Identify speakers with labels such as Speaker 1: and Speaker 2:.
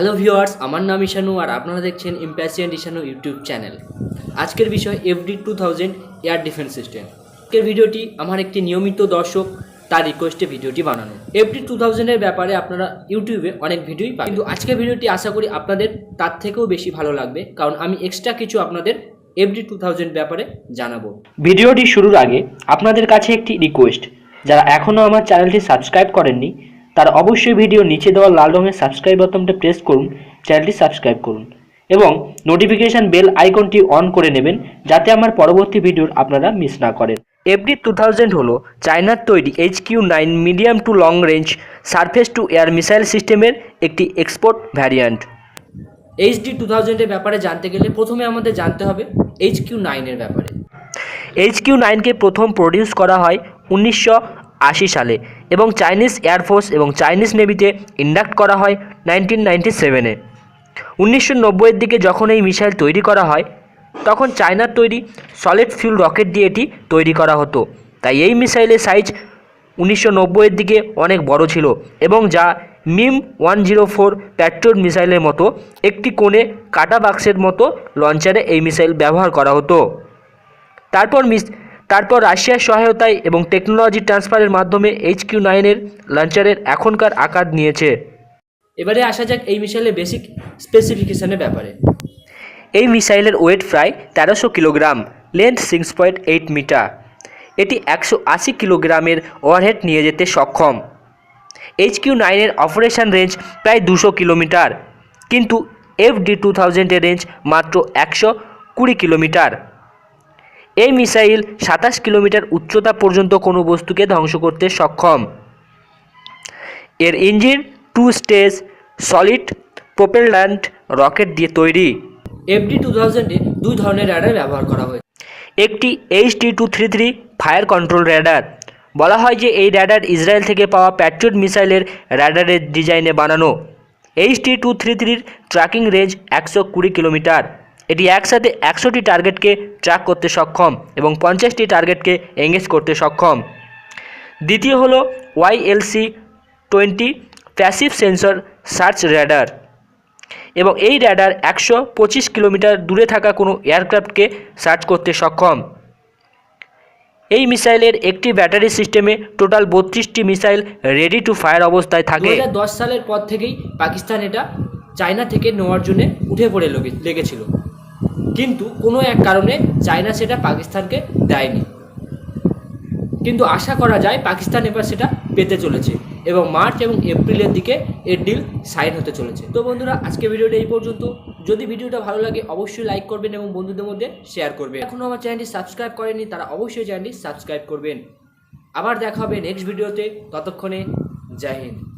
Speaker 1: Hello viewers আমার নাম ইশানু আর আপনারা দেখছেন ইম্প্যাসিয়েন্ট ইশানু ইউটিউব চ্যানেল। আজকের বিষয় FD two thousand air defence system আজকের ভিডিওটি আমার একটি নিয়মিত দর্শক, তার রিকোয়েস্টে ভিডিওটি বানানো। এফডি টু থাউজেন্ডের ব্যাপারে আপনারা ইউটিউবে অনেক ভিডিওই পাবেন। কিন্তু আজকের ভিডিওটি আশা করি আপনাদের তার থেকেও বেশি ভালো লাগবে, কারণ আমি এক্সট্রা কিছু আপনাদের এফডি টু থাউজেন্ড ব্যাপারে জানাব।
Speaker 2: ভিডিওটি শুরুর আগে আপনাদের কাছে একটি রিকোয়েস্ট যারা এখনও আমার চ্যানেলটি সাবস্ক্রাইব করেননি তারা অবশ্যই ভিডিও নিচে দেওয়া লাল রঙের সাবস্ক্রাইব বাটনটা প্রেস করুন চ্যানেলটি সাবস্ক্রাইব করুন এবং নোটিফিকেশান বেল আইকনটি অন করে নেবেন যাতে আমার পরবর্তী ভিডিওর আপনারা মিস না করেন। এফডি টু থাউজেন্ড হলো চায়নার তৈরি H Q nine medium to long range surface to air missile সিস্টেমের একটি এক্সপোর্ট ভ্যারিয়ান্ট
Speaker 1: এইচডি টু থাউজেন্ডের ব্যাপারে জানতে গেলে প্রথমে আমাদের জানতে হবে এইচ কিউ নাইনের ব্যাপারে।
Speaker 2: এইচ কিউ নাইনকে প্রথম প্রডিউস করা হয় উনিশশো আশি সালে। এবং চাইনিজ এয়ারফোর্স এবং চাইনিজ নেভিতে ইন্ডাক্ট করা হয় নাইনটিন নাইনটি সেভেনে। উনিশশো নব্বইয়ের দিকে যখন এই মিসাইল তৈরি করা হয়, তখন চায়নার তৈরি সলিড ফিউল রকেট দিয়ে এটি তৈরি করা হতো। তাই এই মিসাইলের সাইজ উনিশশো নব্বইয়ের দিকে অনেক বড় ছিল এবং যা MIM one zero four Patriot মিসাইলের মতো একটি কোণে কাটা বাক্সের মতো লঞ্চারে এই মিসাইল ব্যবহার করা হতো। তারপর মিস তারপর রাশিয়ার সহায়তায় এবং টেকনোলজি ট্রান্সফারের মাধ্যমে এইচ কিউ নাইনের লঞ্চারের এখনকার আকার নিয়েছে।
Speaker 1: এবারে আসা যাক এই মিসাইলের বেসিক স্পেসিফিকেশনের ব্যাপারে।
Speaker 2: এই মিসাইলের ওয়েট প্রায় তেরোশো kilogram length six point eight metre এটি একশো আশি কিলোগ্রামের ওভারহেড নিয়ে যেতে সক্ষম। এইচ কিউ নাইনের অপারেশন রেঞ্জ প্রায় দুশো কিলোমিটার কিন্তু এফ ডি টু থাউজেন্ডের রেঞ্জ মাত্র একশো কুড়ি কিলোমিটার। এই মিসাইল সাতাশ কিলোমিটার উচ্চতা পর্যন্ত কোনো বস্তুকে ধ্বংস করতে সক্ষম। এর engine two stage solid propellant rocket দিয়ে তৈরি।
Speaker 1: এফডি টু থাউজেন্ডে দুই ধরনের র্যাডার ব্যবহার করা হয়েছে।
Speaker 2: একটি H D two three three fire control radar বলা হয় যে এই র্যাডার ইসরায়েল থেকে পাওয়া প্যাট্রিয়ট মিসাইলের র্যাডারের ডিজাইনে বানানো। এইচ ডি টু থ্রি থ্রির ট্র্যাকিং রেঞ্জ একশো কুড়ি কিলোমিটার। এটি একসাথে একশোটি টার্গেটকে ট্র্যাক করতে সক্ষম এবং পঞ্চাশটি টার্গেটকে এঙ্গেজ করতে সক্ষম। দ্বিতীয় হলো YLC twenty passive sensor search radar এবং এই র্যাডার একশো পঁচিশ কিলোমিটার দূরে থাকা কোনো এয়ারক্রাফটকে সার্চ করতে সক্ষম। এই মিসাইলের একটি ব্যাটারি সিস্টেমে টোটাল বত্রিশটি মিসাইল রেডি টু ফায়ার অবস্থায় থাকে।
Speaker 1: দশ সালের পর থেকেই পাকিস্তান এটা চায়না থেকে নেওয়ার জন্য উঠে পড়ে লেগে- লেগেছিল। কিন্তু কোনো এক কারণে চায়না সেটা পাকিস্তানকে দেয়নি। কিন্তু আশা করা যায় পাকিস্তান এবার সেটা পেতে চলেছে এবং মার্চ এবং এপ্রিলের দিকে এর ডিল সাইন হতে চলেছে। তো বন্ধুরা আজকে ভিডিওটা এই পর্যন্ত। যদি ভিডিওটা ভালো লাগে, অবশ্যই লাইক করবেন এবং বন্ধুদের মধ্যে শেয়ার করবেন। এখনও আমার চ্যানেলটি সাবস্ক্রাইব করেনি তারা অবশ্যই চ্যানেলটি সাবস্ক্রাইব করবেন। আবার দেখা হবে নেক্সট ভিডিওতে ততক্ষণে, জয় হিন্দ।